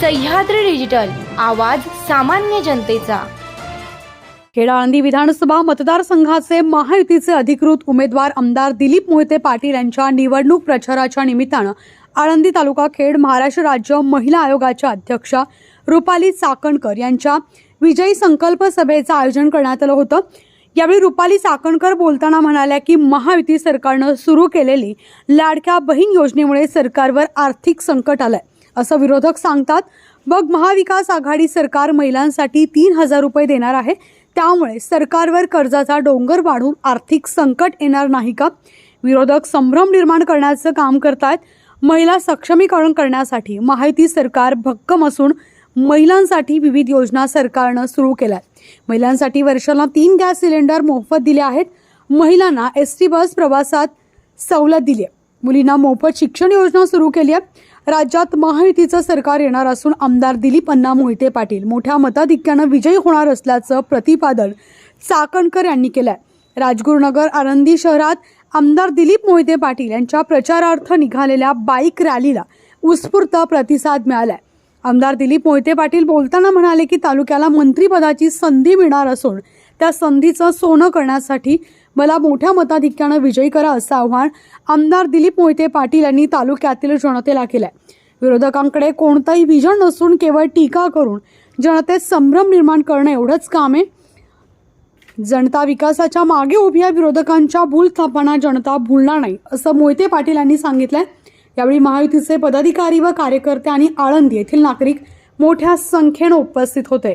Sahyadri digital आवाज सामान्य जनतेचा. खेड आळंदी विधानसभा मतदारसंघाचे महायुतीचे अधिकृत उमेदवार आमदार दिलीप मोहिते पाटील यांच्या निवडणूक प्रचाराच्या निमित्तानं आळंदी तालुका खेड महाराष्ट्र राज्य महिला आयोगाच्या अध्यक्षा रुपाली चाकणकर यांच्या विजयी संकल्प सभेचं आयोजन करण्यात आलं होतं. यावेळी रुपाली चाकणकर बोलताना म्हणाल्या की महायुती सरकारनं सुरू केलेली लाडक्या बहीण योजनेमुळे सरकारवर आर्थिक संकट आलंय. असं विरोधक सांगतात. मग महाविकास आघाडी सरकार महिलांसाठी तीन हजार रुपये देणार आहे. त्यामुळे सरकारवर कर्जाचा डोंगर वाढून आर्थिक संकट येणार नाही का? विरोधक संभ्रम निर्माण करण्याचं काम करतायत. महिला सक्षमीकरण करण्यासाठी माहिती सरकार भक्कम असून महिलांसाठी विविध योजना सरकारनं सुरू केल्या महिलांसाठी वर्षाला तीन गॅस सिलेंडर मोफत दिले आहेत. महिलांना एस टी बस प्रवासात सवलत दिली आहे मुलींना मोफत शिक्षण योजना सुरू केली आहे राज्यात महायुतीचं सरकार येणार असून आमदार दिलीप अण्णा मोहिते पाटील मोठ्या मताधिक्यानं विजयी होणार असल्याचं प्रतिपादन चाकणकर यांनी केलं आहे राजगुरुनगर आनंदी शहरात आमदार दिलीप मोहिते पाटील यांच्या प्रचारार्थ निघालेल्या बाईक रॅलीला उत्स्फूर्त प्रतिसाद मिळालाय. आमदार दिलीप मोहिते पाटील बोलताना म्हणाले की तालुक्याला मंत्रीपदाची संधी मिळणार असून त्या संधीचं सोनं करण्यासाठी मला मोठ्या मताधिक्यानं विजयी करा असं आव्हान आमदार दिलीप मोहिते पाटील यांनी तालुक्यातील जनतेला केलंय. विरोधकांकडे कोणताही विजन नसून केवळ टीका करून जनतेत संभ्रम निर्माण करणं एवढंच काम आहे. जनता विकासाच्या मागे उभी विरोधकांच्या भूलथापांना जनता भूलणार नाही असं मोहिते पाटील यांनी सांगितलंय. यावेळी महायुतीचे पदाधिकारी व कार्यकर्ते आणि आळंदी येथील नागरिक मोठ्या संख्येनं उपस्थित होते.